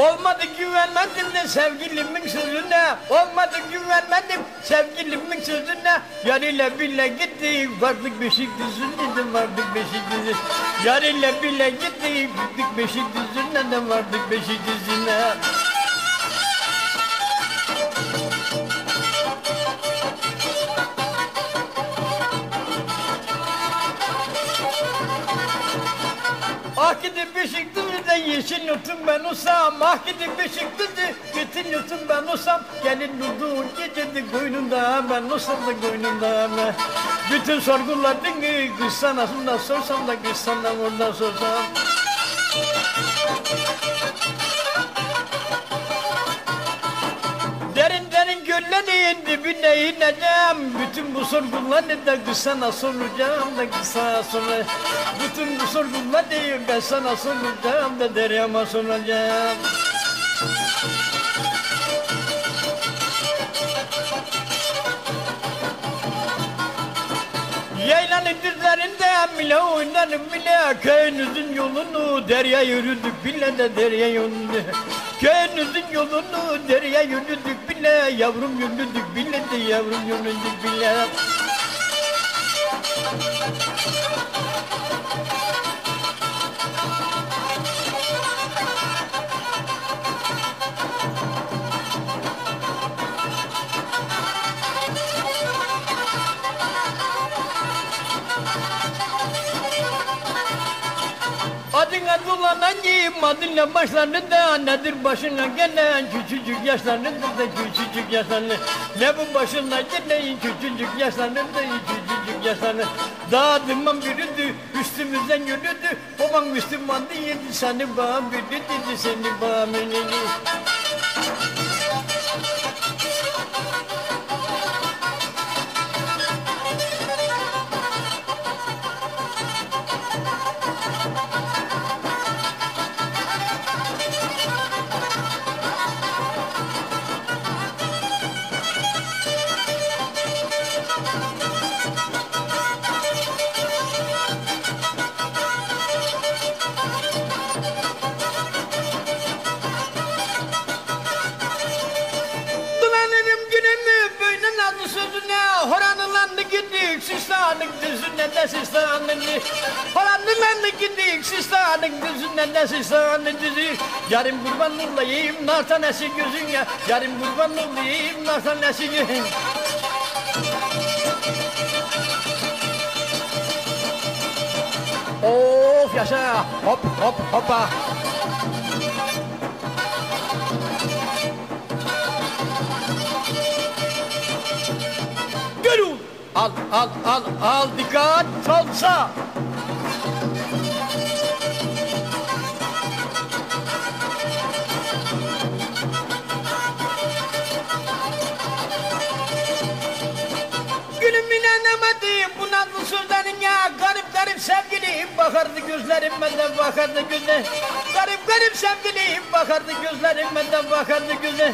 Olmadı güvenmedim de sevgilimin sözüne. Olmadı güvenmedim sevgilimin sözüne. Yar ile bile gittik vardık Beşikdüzü'nde vardık Beşikdüzü Yar ile bile gittik gittik Beşikdüzü'ne de vardık Beşikdüzü'ne Ah gidip Beşikdüzü'de yeşil yutum ben usam Ah gidip Beşikdüzü yeşil yutum ben usam Gelin durduğun gecede koynunda ben usam da koynunda. Ben Bütün sorguladın kız sana da sorsam da kız sana orada sorsam göllerin dibine ineceğim Bütün bu sorguları da kız sana soracağım da kız sana soracağım Bütün bu sorguları ben sana soracağım da deryama soracağım. Yaylanın düzlerinde bile oynarım bile Köyünüzün yolunu derya yürüdük bile de derya yolunu Köyünüzün yolunu derya yürüdük bile? Yavrum yürüdük bile de yavrum yürüdük bile Adına dolanayım adınla başlarında Nedir başına gelen küçücük yaşlarında da küçücük yaşlarında Ne bu başına gelen küçücük yaşlarında küçücük yaşlarında Dağdıman bürüdü üstümüzden yürüdü. Baban Müslüman değildi seni bağım bürüdü seni bağım bürüdü sözüne Horanılandı gittik sistanın düzüne de sistanın. Horanılandı gittik sistanın düzüne de sistanın. Düzü Yarım kurban olayım nar tanesi gözüne. Yarım kurban olayım nar tanesi gözüne. Of yaşa. Hop hop hoppa al al al al dikkat salsa. Gülüm inanamadım bu nazlı sözlerin ya. Garip garip sevgilim bakardı gözlerime de bakardı gözler Garip garip sevgilim bakardı gözlerime de bakardı gözler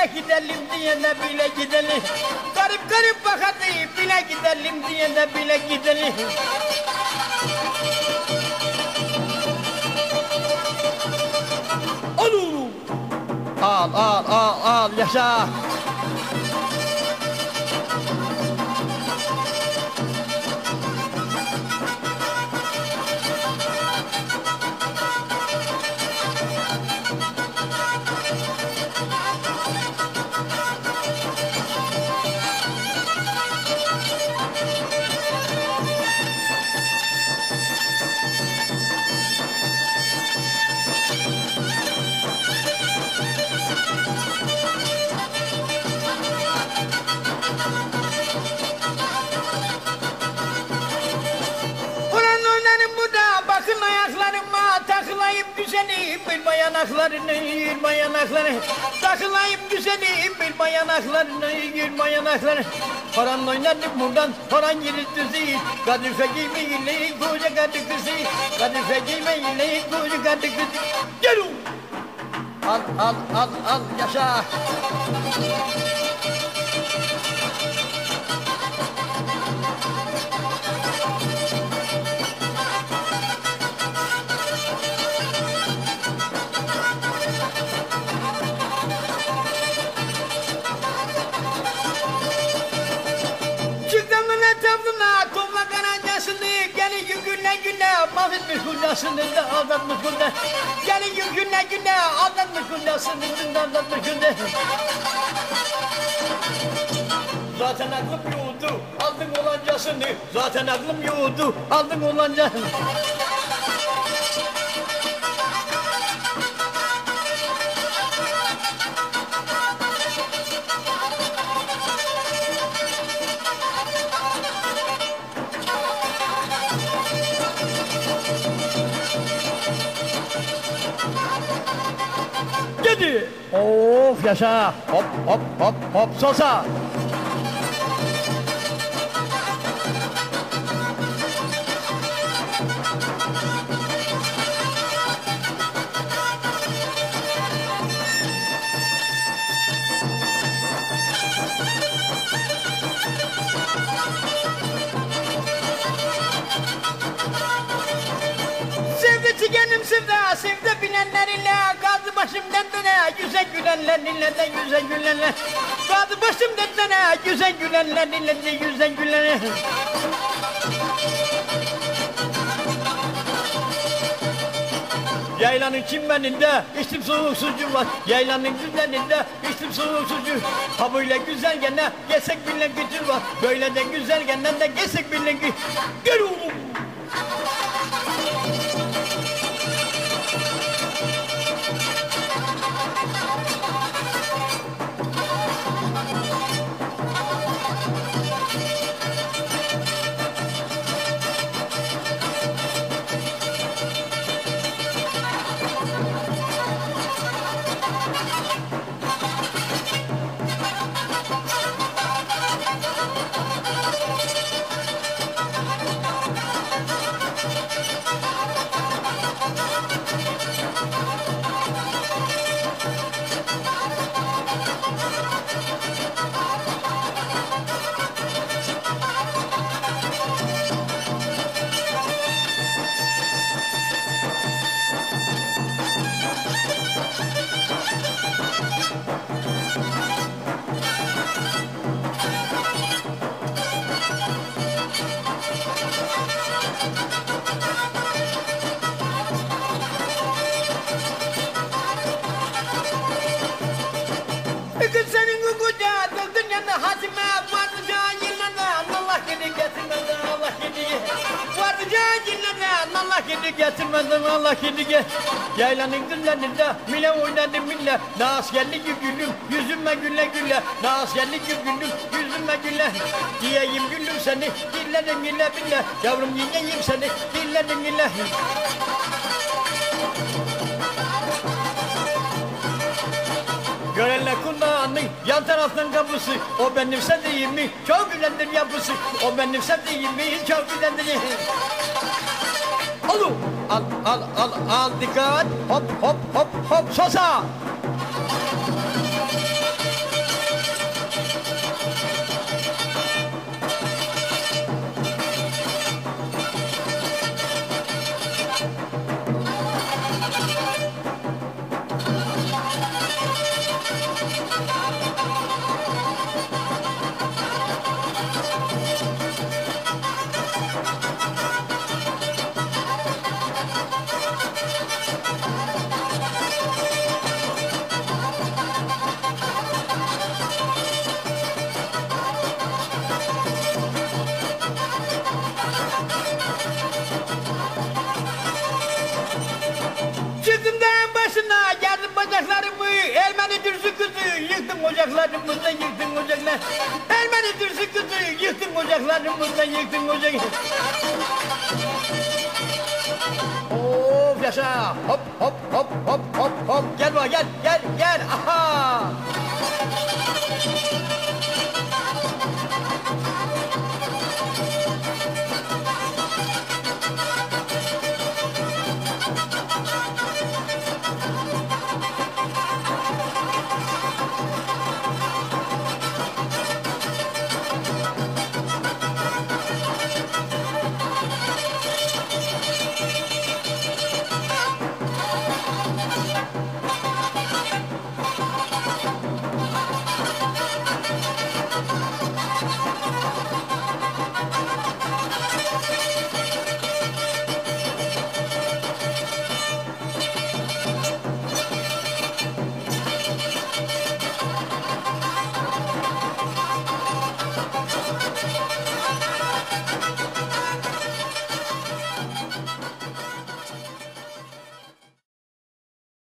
bile gidelim diye de bile gidelim. Garip garip bakardı bile gidelim diye de bile gidelim! Al al al al yaşa Takılayım güzelim bir bayanaklarını, bir bayanaklarını. Takılayım güzelim bir bayanaklarını, bir bayanaklarını. Paran oynadık buradan, paran yürüttüsü. Kadife giymeyle, koca kadı kızı. Kadife giymeyle, koca kadı kızı. Gel. Al, al, al, al, yaşa. Yüküne güne mahvetmiş kundasını da aldatmış kunde Gelin yüküne güne aldatmış kundasını da aldatmış kunde Zaten aklım yoğdu aldın olancasını Zaten aklım yoğdu aldın olancasını Gidi. Of yaşa. Hop hop hop hop sosa. Sevdi tükenim sevda, sevdi bilenleriyle Kaldı başım derdine, yüze gülenleriyle de yüze gülenler Kaldı başım derdine, yüze gülenleriyle de yüze gülenler Yaylanın çimmeninde içtim soğuk sucu var. Yaylanın güzelinde içtim soğuk sucu. Ha böyle güzel gene yesek bile gücü var. Böyle de güzel gene de yesek bile gücü Gel oğlum getirmedi Allah gidi Vardı cahillere Allah gidi getirmedi Allah gidi ge Yaylanın dillerinde mile oynadı mille. Nas geldi ki gülüm yüzüme güle güle Nas geldi ki gülüm yüzüme güle Diyeyim gülüm seni dillerin ile bile. Yavrum yiyeyim seni dillerin ile Görenler kulağının yan taraftan kapısı O benim sen değil mi? Çok güzeldir yapısı O benim sen değil mi? Çok güzeldir Al al al al al dikkat. Hop hop hop hop sosa Yıktım ocaklarımızda yıktım ocaklar. Ermeni dürsü kızı yıktım ocaklarımızda yıktım ocaklar. Of yaşa. Hop hop hop hop hop hop. Gel bak gel gel gel. Aha